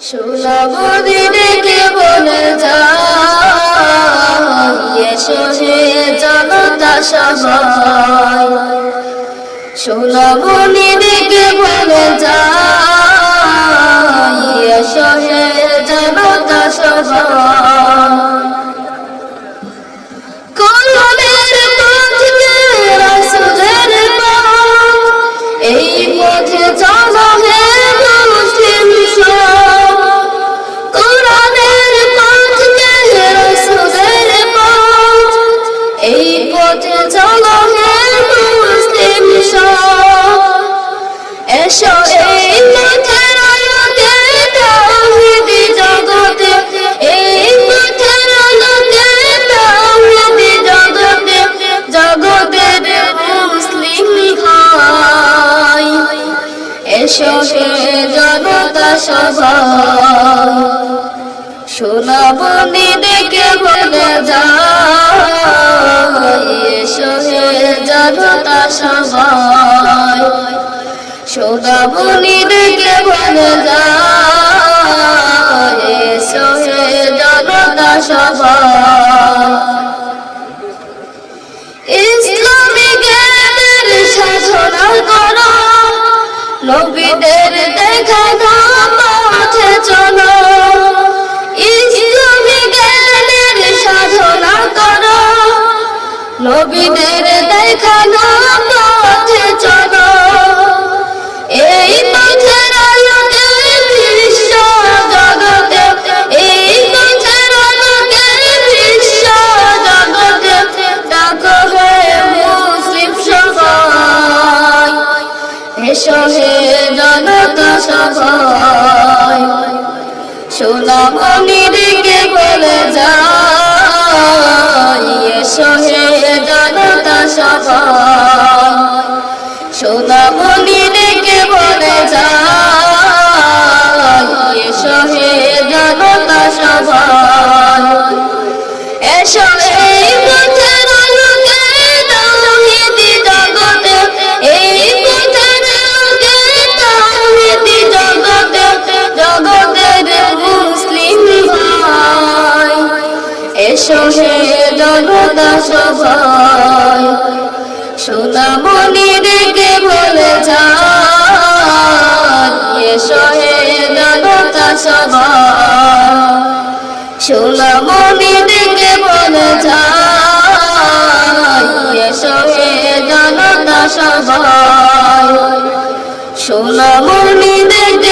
সুলভদি দেখে বলে যা এসো হে জনতা সবাই সুলভনি ডেকে বলে যায় এসো হে জনতা সভা। সোনাবনি ডেকে বলে এসো হে জনতা সভা সোনাবনি ডেকে বলে যায় নবীদের দেখানো পথে চলো। ইসলামী জ্ঞানের সাধনা করো। নবীদের দেখানো পথে চলো। এসো হে জনতা সবাই সোনামণি দিকে বলে যায় এসো হে জনতা সবাই সোনামণি ডেকে বলে যায় এসো হে জনতা সবাই এসো সোনামণি ডেকে বলে যায় জনতা সবাই সোনামণি ডেকে